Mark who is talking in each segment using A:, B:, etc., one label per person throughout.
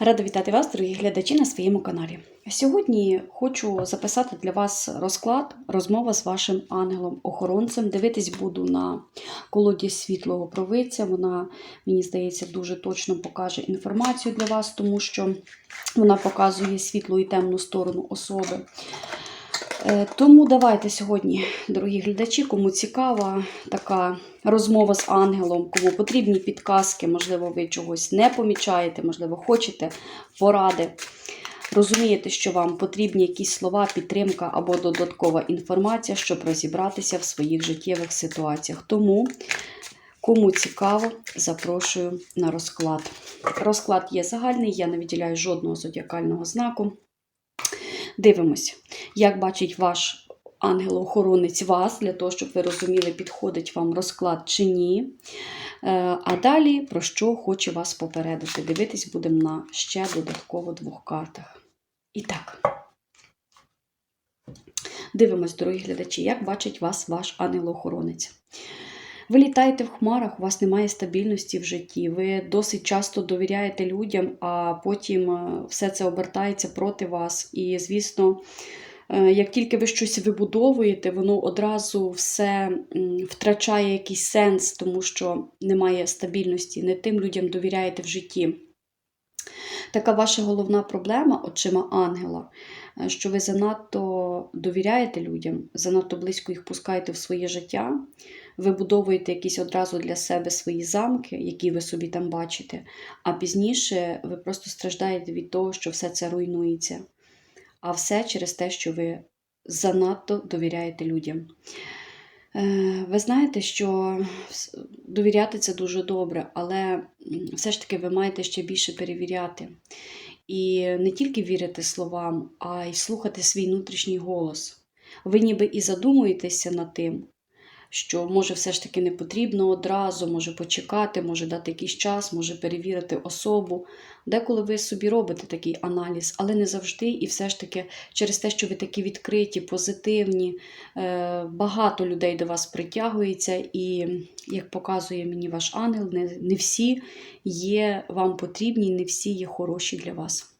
A: Рада вітати вас, дорогі глядачі, на своєму каналі. Сьогодні хочу записати для вас розклад, розмова з вашим ангелом-охоронцем. Дивитись буду на колоді світлого провидця. Вона, мені здається, дуже точно покаже інформацію для вас, тому що вона показує світлу і темну сторону особи. Е, Тому давайте сьогодні, дорогі глядачі, кому цікава така розмова з ангелом, кому потрібні підказки, можливо, ви чогось не помічаєте, можливо, хочете поради. Розумієте, що вам потрібні якісь слова, підтримка або додаткова інформація, щоб розібратися в своїх життєвих ситуаціях. Тому, кому цікаво, запрошую на розклад. Розклад є загальний, я не виділяю жодного зодіакального знаку. Дивимось, як бачить ваш ангел-охоронець вас, для того, щоб ви розуміли, підходить вам розклад чи ні. Е, А далі про що хочу вас попередити. Дивитись будемо на ще додатково двох картах. І так. Дивимось, дорогі глядачі, як бачить вас ваш ангел-охоронець. Ви літаєте в хмарах, у вас немає стабільності в житті, ви досить часто довіряєте людям, а потім е, все це обертається проти вас. І, звісно, е, як тільки ви щось вибудовуєте, воно одразу все втрачає якийсь сенс, тому що немає стабільності, не тим людям довіряєте в житті. Така ваша головна проблема очима ангела, е, що ви занадто довіряєте людям, занадто близько їх пускаєте в своє життя, ви будовуєте якісь одразу для себе свої замки, які ви собі там бачите, а пізніше ви просто страждаєте від того, що все це руйнується. А все через те, що ви занадто довіряєте людям. Е, Ви знаєте, що довіряти це дуже добре, але все ж таки ви маєте ще більше перевіряти. І не тільки вірити словам, а й слухати свій внутрішній голос. Ви ніби і задумуєтеся над тим, що може все ж таки не потрібно одразу, може почекати, може дати якийсь час, може перевірити особу. Деколи ви собі робите такий аналіз, але не завжди. І все ж таки, через те, що ви такі відкриті, позитивні, е, багато людей до вас притягується, і, як показує мені ваш ангел, не, не всі є вам потрібні, не всі є хороші для вас.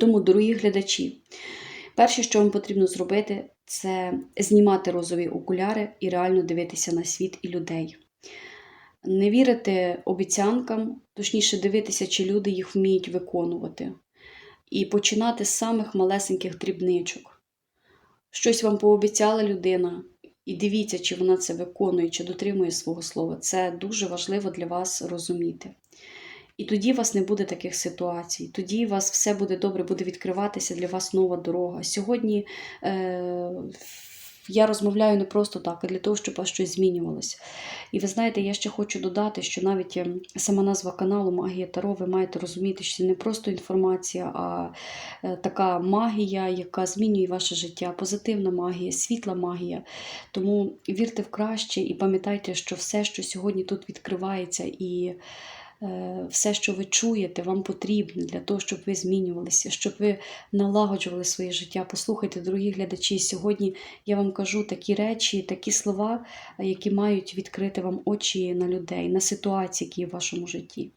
A: Тому, дорогі глядачі, перше, що вам потрібно зробити, це знімати розові окуляри і реально дивитися на світ і людей. Не вірити обіцянкам, точніше дивитися, чи люди їх вміють виконувати. І починати з самих малесеньких дрібничок. Щось вам пообіцяла людина, і дивіться, чи вона це виконує, чи дотримує свого слова. Це дуже важливо для вас розуміти. І тоді у вас не буде таких ситуацій. Тоді у вас все буде добре, буде відкриватися для вас нова дорога. Сьогодні е, я розмовляю не просто так, а для того, щоб у вас щось змінювалося. І ви знаєте, я ще хочу додати, що навіть ем, сама назва каналу Магія Таро, ви маєте розуміти, що це не просто інформація, а е, така магія, яка змінює ваше життя, позитивна магія, світла магія. Тому вірте в краще і пам'ятайте, що все, що сьогодні тут відкривається, і все, що ви чуєте, вам потрібне для того, щоб ви змінювалися, щоб ви налагоджували своє життя. Послухайте, дорогі глядачі, сьогодні я вам кажу такі речі, такі слова, е, які мають відкрити вам очі на людей, на ситуації, які є в вашому житті.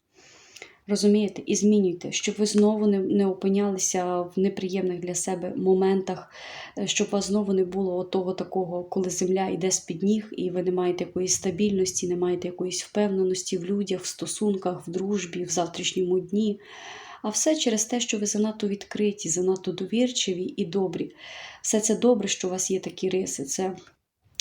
A: Розумієте, і змінюйте, щоб ви знову не, не опинялися в неприємних для себе моментах, е, щоб вас знову не було того такого, коли земля йде з-під ніг, і ви не маєте якоїсь стабільності, не маєте якоїсь впевненості в людях, в стосунках, в дружбі, в завтрашньому дні. А все через те, що ви занадто відкриті, занадто довірчиві і добрі. Все це добре, що у вас є такі риси. Це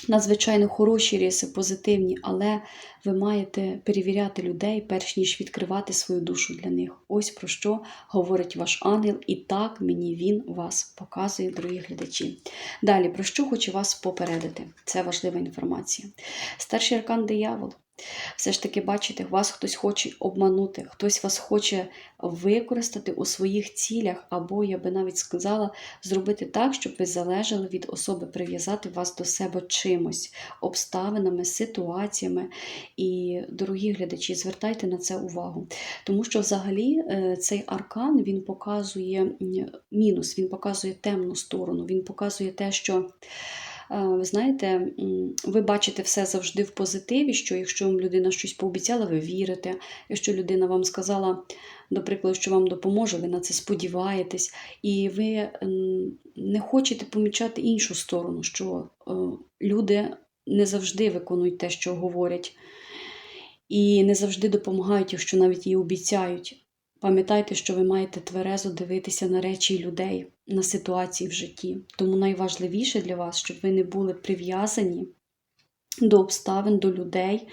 A: надзвичайно хороші риси, позитивні, але ви маєте перевіряти людей, перш ніж відкривати свою душу для них. Ось про що говорить ваш ангел, і так мені він вас показує, дорогі глядачі. Далі, про що хочу вас попередити? Це важлива інформація. Старший аркан диявол. Все ж таки, бачите, вас хтось хоче обманути, хтось вас хоче використати у своїх цілях, або, я би навіть сказала, зробити так, щоб ви залежали від особи, прив'язати вас до себе чимось, обставинами, ситуаціями. І, дорогі глядачі, звертайте на це увагу. Тому що взагалі е, цей аркан він показує мінус, він показує темну сторону, він показує те, що ви знаєте, ви бачите все завжди в позитиві, що якщо вам людина щось пообіцяла, ви вірите. Якщо людина вам сказала, до прикладу, що вам допоможе, ви на це сподіваєтесь, і ви не хочете помічати іншу сторону, що е, люди не завжди виконують те, що говорять, і не завжди допомагають, якщо навіть і обіцяють. Пам'ятайте, що ви маєте тверезо дивитися на речі людей, на ситуації в житті. Тому найважливіше для вас, щоб ви не були прив'язані до обставин, до людей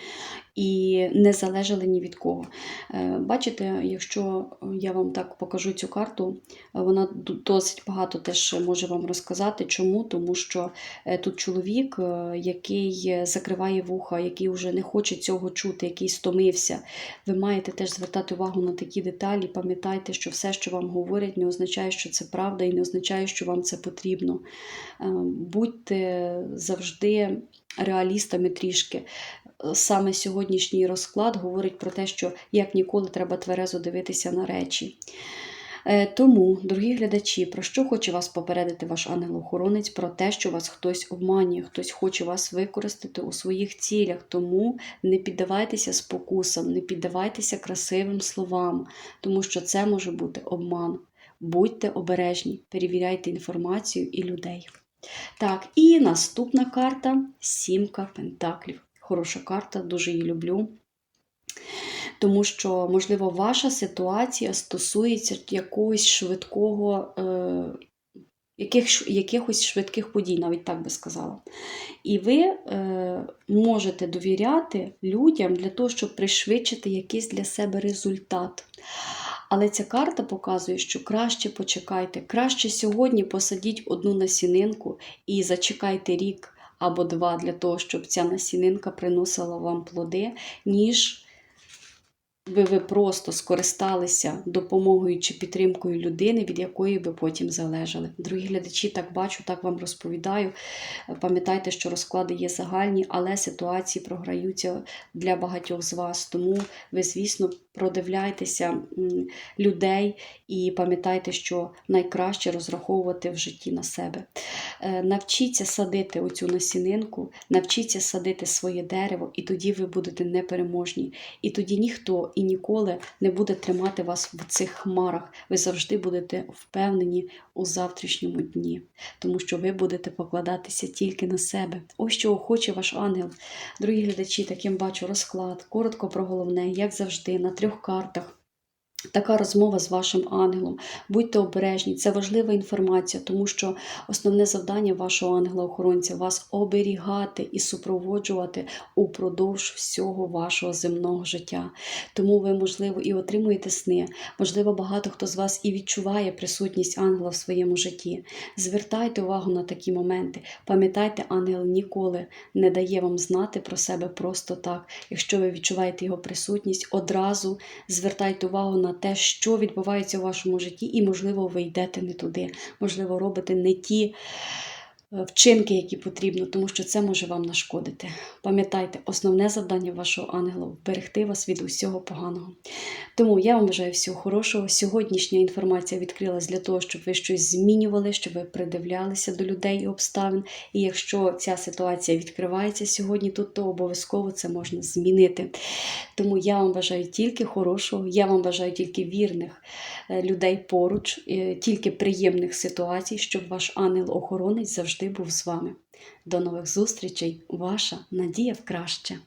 A: і не залежали ні від кого. Е, Бачите, якщо я вам так покажу цю карту, вона досить багато теж може вам розказати. Чому? Тому що е, тут чоловік, е, який закриває вуха, який вже не хоче цього чути, який стомився. Ви маєте теж звертати увагу на такі деталі. Пам'ятайте, що все, що вам говорять, не означає, що це правда, і не означає, що вам це потрібно. Е, Будьте завжди реалістами трішки. Саме сьогоднішній розклад говорить про те, що як ніколи треба тверезо дивитися на речі. Е, Тому, дорогі глядачі, про що хоче вас попередити ваш ангел-охоронець? Про те, що вас хтось обманює, хтось хоче вас використати у своїх цілях. Тому не піддавайтеся спокусам, не піддавайтеся красивим словам, тому що це може бути обман. Будьте обережні, перевіряйте інформацію і людей. Так, і наступна карта сімка пентаклів. Хороша карта, дуже її люблю. Тому що, можливо, ваша ситуація стосується якогось швидкого, е, яких, якихось швидких подій, навіть так би сказала. І ви е, можете довіряти людям для того, щоб пришвидшити якийсь для себе результат. Але ця карта показує, що краще почекайте, краще сьогодні посадіть одну насінинку і зачекайте рік або два для того, щоб ця насінинка приносила вам плоди, ніж ви, ви просто скористалися допомогою чи підтримкою людини, від якої ви потім залежали. Дорогі глядачі, так бачу, так вам розповідаю. Пам'ятайте, що розклади є загальні, але ситуації програються для багатьох з вас. Тому ви, звісно, продивляйтеся людей і пам'ятайте, що найкраще розраховувати в житті на себе. Е, Навчіться садити оцю насінинку, навчіться садити своє дерево, і тоді ви будете непереможні. І тоді ніхто і ніколи не буде тримати вас в цих хмарах. Ви завжди будете впевнені у завтрашньому дні, тому що ви будете покладатися тільки на себе. Ось чого хоче ваш ангел. Дорогі глядачі, таким бачу розклад. Коротко про головне, як завжди, на трьох картах. Така розмова з вашим ангелом. Будьте обережні, це важлива інформація, тому що основне завдання вашого ангела-охоронця вас оберігати і супроводжувати упродовж всього вашого земного життя. Тому ви, можливо, і отримуєте сни. Можливо, багато хто з вас і відчуває присутність ангела в своєму житті. Звертайте увагу на такі моменти. Пам'ятайте, ангел ніколи не дає вам знати про себе просто так. Якщо ви відчуваєте його присутність, одразу звертайте увагу на те, що відбувається у вашому житті, і, можливо, ви йдете не туди, можливо, робите не ті вчинки, які потрібно, тому що це може вам нашкодити. Пам'ятайте, основне завдання вашого ангела вберегти вас від усього поганого. Тому я вам бажаю всього хорошого. Сьогоднішня інформація відкрилась для того, щоб ви щось змінювали, щоб ви придивлялися до людей і обставин. І якщо ця ситуація відкривається сьогодні тут, то обов'язково це можна змінити. Тому я вам бажаю тільки хорошого, я вам бажаю тільки вірних е, людей поруч, е, тільки приємних ситуацій, щоб ваш ангел-охоронець завжди був з вами. До нових зустрічей, ваша Надія в краще.